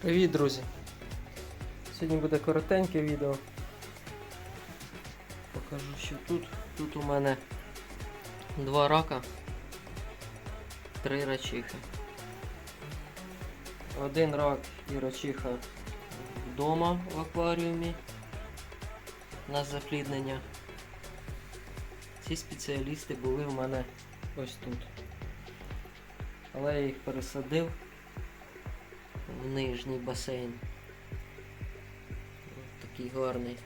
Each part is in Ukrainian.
Привіт, друзі! Сьогодні буде коротеньке відео. Покажу, що тут. Тут у мене два рака, три рачихи. Один рак і рачиха вдома в акваріумі на запліднення. Ці спеціалісти були у мене ось тут. Але я їх пересадив в нижній басейн. Ось такий гарний.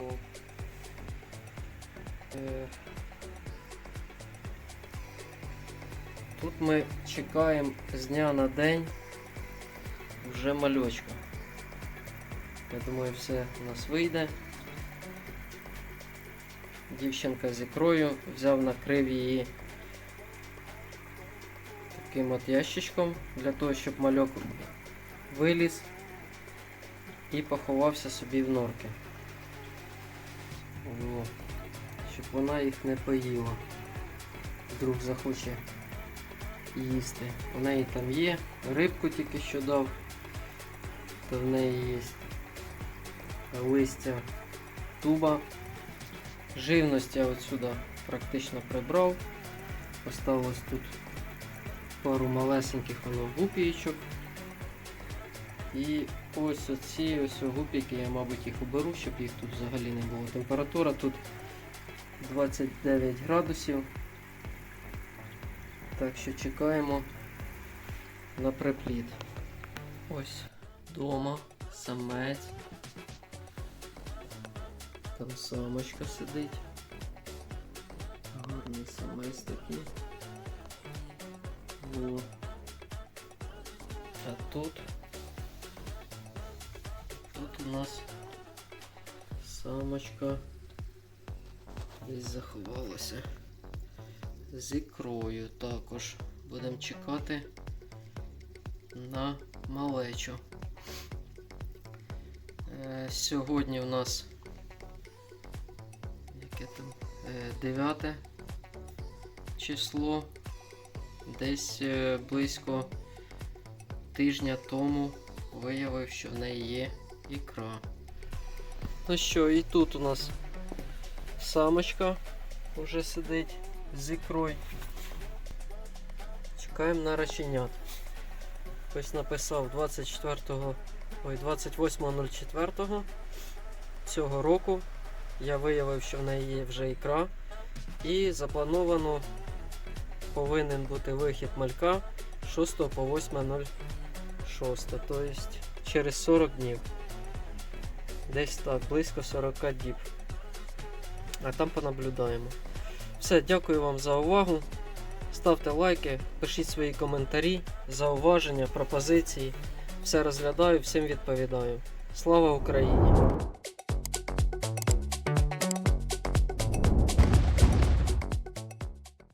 О. Е. Тут ми чекаємо з дня на день вже мальочка. Я думаю, все у нас вийде. Дівчинка з ікрою взяв накрив її таким от ящичком для того, щоб мальок виліз і поховався собі в норки. О, щоб вона їх не поїла. Вдруг захоче їсти. У неї там є, рибку тільки що дав, то в неї є листя туба. Живності я отсюди практично прибрав. Осталось тут пару малесеньких гупієчок. І ось оці ось гупіки, я, мабуть, їх уберу, щоб їх тут взагалі не було. Температура тут 29 градусів. Так що чекаємо на припліт. Ось дома самець. Там самочка сидить. Гарний самець такий. О. А тут тут у нас самочка десь заховалася з ікрою також. Будемо чекати на малечу. Е, сьогодні у нас яке там е, 9 число. Десь е, близько тижня тому виявив, що в неї є ікра. Ну що, і тут у нас самочка вже сидить з ікрою. Чекаємо на раченят. Ось написав 24, ой, 28.04 цього року. Я виявив, що в неї є вже ікра. І заплановано повинен бути вихід малька 6 по 8.06. Тобто через 40 днів. Десь так, близько 40 діб. А там понаблюдаємо. Все, дякую вам за увагу. Ставте лайки, пишіть свої коментарі, зауваження, пропозиції. Все розглядаю, всім відповідаю. Слава Україні!